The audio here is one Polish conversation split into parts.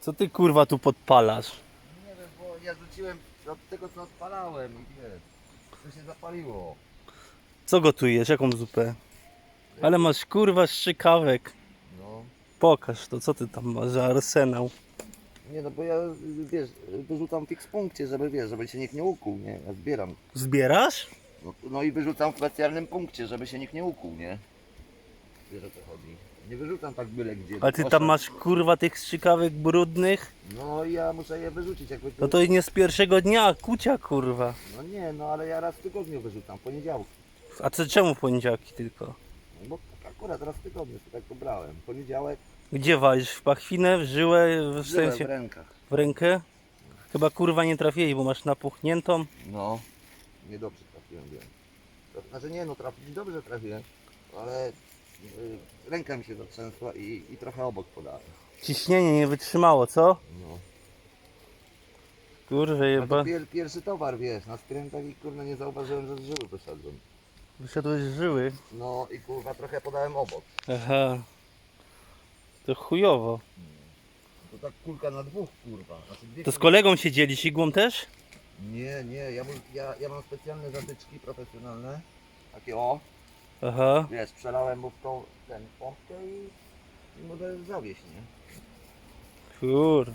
Co ty kurwa tu podpalasz? Nie wiem, bo ja rzuciłem od tego co odpalałem i wiesz, to się zapaliło. Co gotujesz? Jaką zupę? Ale masz kurwa szczykawek. No. Pokaż to, co ty tam masz za arsenał. Nie no bo ja wiesz, wyrzucam w punkcie, żeby wiesz, żeby się nikt nie ukuł, nie? Ja zbieram. Zbierasz? No, no i wyrzucam w specjalnym punkcie, żeby się nikt nie ukuł, nie? Wiesz o co chodzi. Nie wyrzucam tak byle gdzie. A ty Proszę. tam masz kurwa tych strzykawek brudnych? No i ja muszę je wyrzucić jakby No to nie z pierwszego dnia, kucia kurwa. No nie, no ale ja raz w tygodniu wyrzucam, w poniedziałek. A co czemu w poniedziałki tylko? No bo tak akurat raz w tygodniu to tak pobrałem. Poniedziałek Gdzie walisz? W pachwinę, w żyłę, w żyłem sensie w rękach. w rękę? Chyba kurwa nie trafiłeś, bo masz napuchniętą. No, niedobrze trafiłem, wiem. To, znaczy nie no, trafić dobrze trafiłem, ale ręka mi się zatrzęsła i, i trochę obok podałem. Ciśnienie nie wytrzymało, co? No. Kurwa A to jeba. pier, pierwszy towar, wiesz, na skrętach i kurwa nie zauważyłem, że z żyły wyszedłem. Wyszedłeś z żyły. No i kurwa trochę podałem obok. Aha. To chujowo. To tak kulka na dwóch kurwa. Znaczy dwie To z kolegą się dzielisz igłą też? Nie, nie, ja, mu- ja, ja mam specjalne zatyczki profesjonalne. Takie o, Aha. wiesz, przelałem mu w tą ten pompkę i, i mogę zawieść, nie? Kur.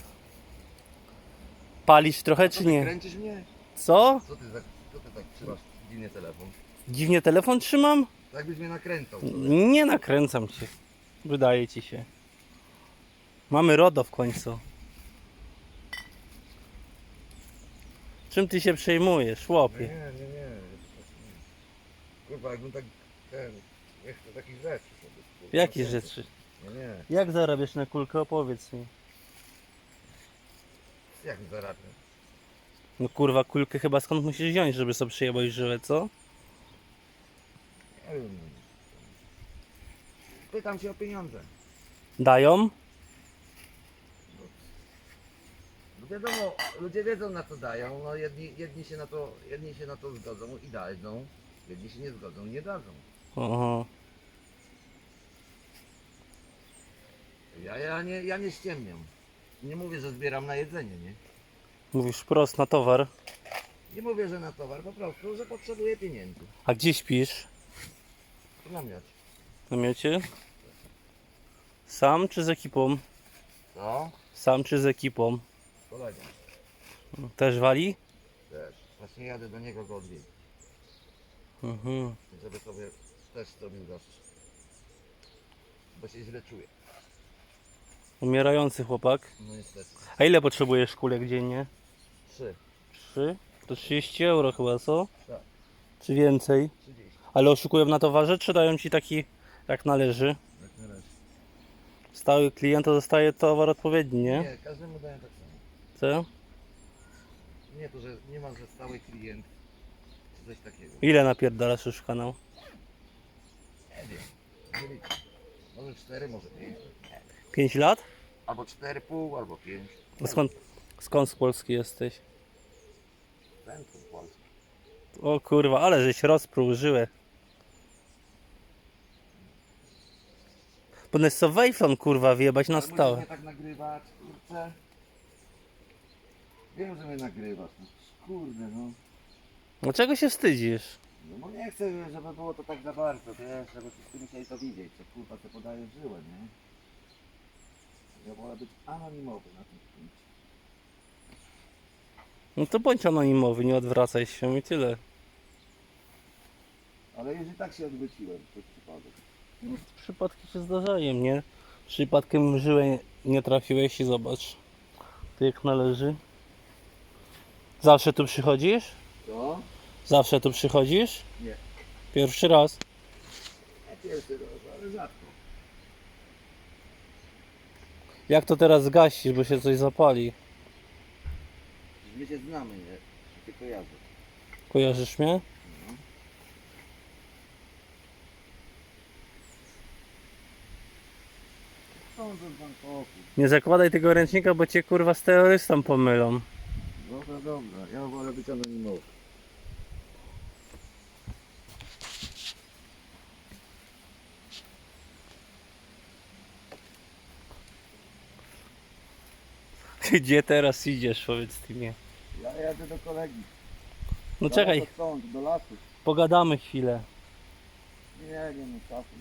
Palisz trochę Co czy ty nie? kręcisz mnie? Co? Co ty, za, co ty tak trzymasz dziwnie telefon? Dziwnie telefon trzymam? Tak byś mnie nakręcał. Nie nakręcam się. Wydaje ci się. Mamy RODO w końcu. Czym ty się przejmujesz, Nie, chłopie? nie, nie, nie. Kurwa, jakbym tak, ten, chcę takich rzeczy sobie. kurwa. Jakie rzeczy? Nie, nie. Jak zarabiasz na kulkę? Opowiedz mi. Jak zarabiam? No kurwa, kulkę chyba skąd musisz wziąć, żeby sobie przyjebać żywe, co? Nie wiem. Pytam się o pieniądze. Dają? No wiadomo, ludzie wiedzą na co dają, no jedni, jedni, się na to, jedni się na to zgodzą i dadzą, jedni się nie zgodzą, nie dadzą. Aha. Ja, ja, nie, ja nie ściemniam. Nie mówię, że zbieram na jedzenie, nie? Mówisz wprost na towar. Nie mówię, że na towar, po prostu, że potrzebuję pieniędzy. A gdzie śpisz? W namiocie. W namiocie? Sam czy z ekipą? Co? Sam czy z ekipą? Z kolegą Też wali? też. Właśnie jadę do niego go odwiedzić, Mhm. żeby sobie też zrobił gość. Bo się źle czuję. Umierający chłopak. No niestety. A ile potrzebujesz kulek dziennie? Trzy. Trzy? To 30 euro chyba, co? Tak. Czy więcej? 30. Ale oszukują na towarze, czy dają ci taki jak należy? Jak na razie. Stały klient to dostaje towar odpowiedni, nie? Nie, każdemu daję tak samo. Co? Nie to, że nie mam, że stały klient czy coś takiego. Ile napierdalasz już w kanał? 4 może 5. 5 lat? Albo 4,5, albo 5. A skąd, skąd z Polski jesteś? Centrum Polski. O kurwa, ale żeś rozpruł żyły. Ponieważ co no wejflon kurwa wjebać na Ale stałe. mnie tak nagrywać, kurczę. Wiem, że mnie nagrywasz. No, kurde, no. no Dlaczego się wstydzisz? No bo nie chcę, żeby było to tak za bardzo, wiesz, żeby wszyscy musieli to widzieć, że kurwa te podaje żyłę, nie? Ja wolę być anonimowy na tym punkcie. No to bądź anonimowy, nie odwracaj się i tyle. Ale już i tak się odwróciłem przez przypadek. No, przypadki się zdarzają, nie? Przypadkiem żyłę nie trafiłeś i zobacz. Tu jak należy. Zawsze tu przychodzisz? Co? Zawsze tu przychodzisz? Nie. Pierwszy raz. Nie pierwszy raz, ale rzadko. Jak to teraz zgasisz, bo się coś zapali? My się znamy, nie? Ty kojarzę. Kojarzysz mnie? Sądzę pan pokój. Nie zakładaj tego ręcznika, bo cię kurwa z terrorystą pomylą. Dobra, dobra, ja wolę być anonimowy. Gdzie teraz idziesz, powiedz ty mnie. Ja jadę do kolegi. No czekaj, do lasu. pogadamy chwilę. Nie, nie, no czasu.